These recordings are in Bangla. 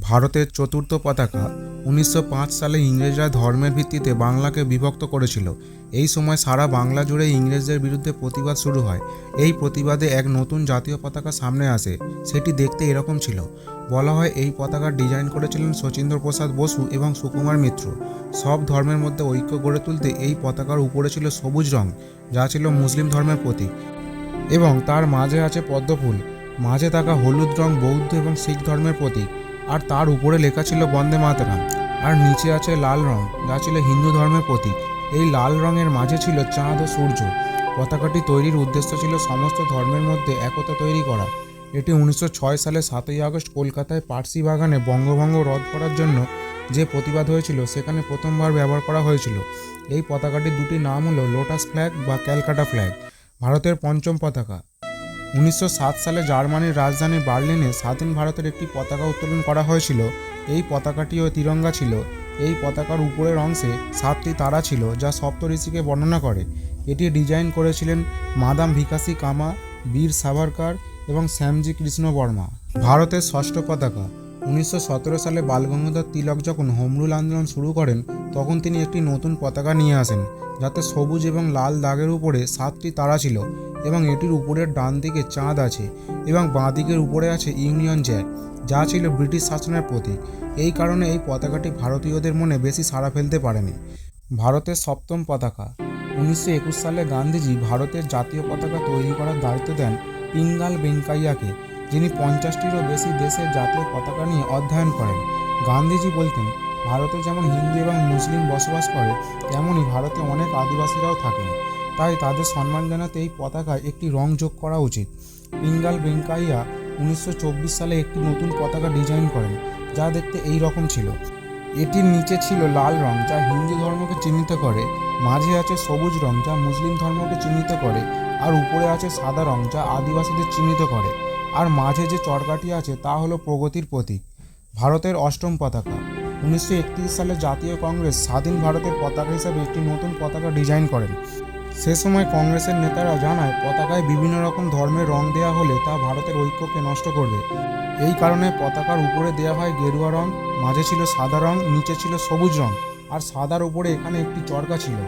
ভারতের চতুর্থ পতাকা উনিশশো পাঁচ সালে ইংরেজরা ধর্মের ভিত্তিতে বাংলাকে বিভক্ত করেছিল। এই সময় সারা বাংলা জুড়ে ইংরেজদের বিরুদ্ধে প্রতিবাদ শুরু হয়। এই প্রতিবাদে এক নতুন জাতীয় পতাকা সামনে আসে। সেটি দেখতে এরকম ছিল। বলা হয়, এই পতাকার ডিজাইন করেছিলেন শচীন্দ্র প্রসাদ বসু এবং সুকুমার মিত্র। সব ধর্মের মধ্যে ঐক্য গড়ে তুলতে এই পতাকার উপরে ছিল সবুজ রং, যা ছিল মুসলিম ধর্মের প্রতীক। এবং তার মাঝে আছে পদ্মফুল। মাঝে থাকা হলুদ রং বৌদ্ধ এবং শিখ ধর্মের প্রতীক। আর তার উপরে লেখা ছিল বন্দে মাতরম, আর নিচে আছে লাল রং, যা ছিল হিন্দু ধর্মের প্রতীক। এই লাল রঙের মাঝে ছিল চাঁদ ও সূর্য। পতাকাটি তৈরির উদ্দেশ্য ছিল সমস্ত ধর্মের মধ্যে একতা তৈরি করা। এটি উনিশশো ছয় সালে সাতই আগস্ট কলকাতায় পার্সি বাগানে বঙ্গভঙ্গ রদ করার জন্য যে প্রতিবাদ হয়েছিল, সেখানে প্রথমবার ব্যবহার করা হয়েছিল। এই পতাকাটির দুটি নাম হলো লোটাস ফ্ল্যাগ বা ক্যালকাটা ফ্ল্যাগ। ভারতের পঞ্চম পতাকা। উনিশশো সাত সালে জার্মানির রাজধানী বার্লিনে স্বাধীন ভারতের একটি পতাকা উত্তোলন করা হয়েছিল। এই পতাকাটিও তিরঙ্গা ছিল। এই পতাকার উপরের অংশে সাতটি তারা ছিল, যা সপ্তঋষিকে বর্ণনা করে। এটি ডিজাইন করেছিলেন মাদাম ভিকাসি কামা, বীর সাভারকার এবং শ্যামজি কৃষ্ণ বর্মা ভারতের ষষ্ঠ পতাকা। উনিশশো সতেরো সালে বালগঙ্গাধর তিলক যখন হোমরুল আন্দোলন শুরু করেন, তখন তিনি একটি নতুন পতাকা নিয়ে আসেন, যাতে সবুজ এবং লাল দাগের উপরে সাতটি তারা ছিল এবং এটির উপরের ডান দিকে চাঁদ আছে এবং বাঁ দিকের উপরে আছে ইউনিয়ন জ্যাক যা ছিল ব্রিটিশ শাসনের প্রতীক। এই কারণে এই পতাকাটি ভারতীয়দের মনে বেশি সাড়া ফেলতে পারেনি। ভারতের সপ্তম পতাকা। উনিশশো একুশ সালে গান্ধীজি ভারতের জাতীয় পতাকা তৈরি করার দায়িত্ব দেন পিঙ্গাল বেঙ্কাইয়াকে যিনি পঞ্চাশটিরও বেশি দেশের জাতীয় পতাকা নিয়ে অধ্যয়ন করেন। গান্ধীজি বলতেন, ভারতে যেমন হিন্দু এবং মুসলিম বসবাস করে তেমনই ভারতে অনেক আদিবাসীরাও থাকেন। তাই তাদের সম্মান জানাতে এই পতাকায় একটি রং যোগ করা উচিত। পিঙ্গাল বেঙ্কাইয়া উনিশশো চব্বিশ সালে একটি নতুন পতাকা ডিজাইন করেন, যা দেখতে এই রকম ছিল। এটির নিচে ছিল লাল রং, যা হিন্দু ধর্মকে চিহ্নিত করে। মাঝে আছে সবুজ রং, যা মুসলিম ধর্মকে চিহ্নিত করে। আর উপরে আছে সাদা রং, যা আদিবাসীদের চিহ্নিত করে। আর মাঝে যে চরকাটি আছে তা হলো প্রগতির প্রতীক, ভারতের অষ্টম পতাকা। উনিশশো একত্রিশ সালে জাতীয় কংগ্রেস স্বাধীন ভারতের পতাকা হিসাবে একটি নতুন পতাকা ডিজাইন করেন। সে সময় কংগ্রেসের নেতারা জানায়, পতাকায় বিভিন্ন রকম ধর্মের রং দেওয়া হলে তা ভারতের ঐক্যকে নষ্ট করবে। এই কারণে পতাকার উপরে দেওয়া হয় গেরুয়া রং, মাঝে ছিল সাদা রং, নিচে ছিল সবুজ রং, আর সাদার উপরে এখানে একটি চরকা ছিল।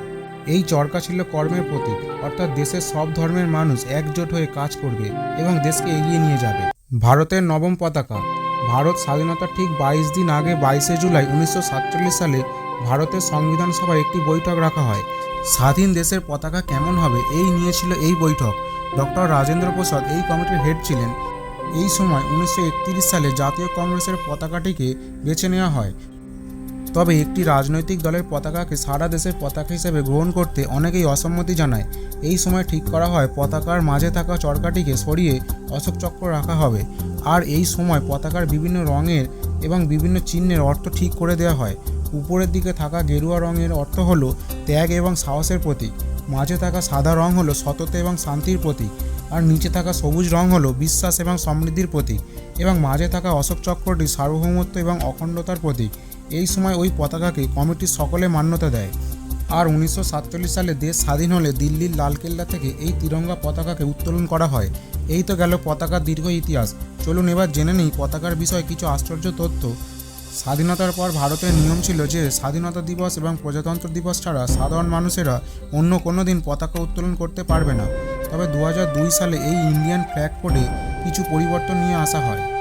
এই চরকা ছিল কর্মের প্রতীক, অর্থাৎ দেশের সব ধর্মের মানুষ একজোট হয়ে কাজ করবে এবং দেশকে এগিয়ে নিয়ে যাবে। ভারতের নবম পতাকা। ভারত স্বাধীনতার ঠিক বাইশ দিন আগে বাইশে জুলাই উনিশশো সাতচল্লিশ সালে ভারতের সংবিধান সভায় একটি বৈঠক রাখা হয়। স্বাধীন দেশের পতাকা কেমন হবে এই নিয়েছিল এই বৈঠক। ডক্টর রাজেন্দ্র প্রসাদ এই কমিটির হেড ছিলেন। এই সময় উনিশশো একত্রিশ সালে জাতীয় কংগ্রেসের পতাকাটিকে বেছে নেওয়া হয়। তবে একটি রাজনৈতিক দলের পতাকাকে সারা দেশের পতাকা হিসেবে গ্রহণ করতে অনেকেই অসম্মতি জানায়। এই সময় ঠিক করা হয়, পতাকার মাঝে থাকা চরকাটিকে সরিয়ে অশোক চক্র রাখা হবে। আর এই সময় পতাকার বিভিন্ন রঙের এবং বিভিন্ন চিহ্নের অর্থ ঠিক করে দেওয়া হয়। উপরের দিকে থাকা গেরুয়া রঙের অর্থ হলো ত্যাগ এবং সাহসের প্রতীক। মাঝে থাকা সাদা রং হলো সততা এবং শান্তির প্রতীক। আর নিচে থাকা সবুজ রং হলো বিশ্বাস এবং সমৃদ্ধির প্রতীক। এবং মাঝে থাকা অশোক চক্রটি সার্বভৌমত্ব এবং অখণ্ডতার প্রতীক। এই সময় ওই পতাকাকে কমিটির সকলে মান্যতা দেয়। আর উনিশশো সাতচল্লিশ সালে দেশ স্বাধীন হলে দিল্লির লালকেল্লা থেকে এই তিরঙ্গা পতাকাকে উত্তোলন করা হয়। এই তো গেল পতাকার দীর্ঘ ইতিহাস। চলুন এবার জেনে নিই পতাকার বিষয়ে কিছু আশ্চর্য তথ্য। স্বাধীনতার পর ভারতের নিয়ম ছিল যে স্বাধীনতা দিবস এবং প্রজাতন্ত্র দিবস ছাড়া সাধারণ মানুষেরা অন্য কোনো দিন পতাকা উত্তোলন করতে পারবে না। তবে দু হাজার দুই সালে এই ইন্ডিয়ান ফ্ল্যাগ কোডে কিছু পরিবর্তন নিয়ে আসা হয়।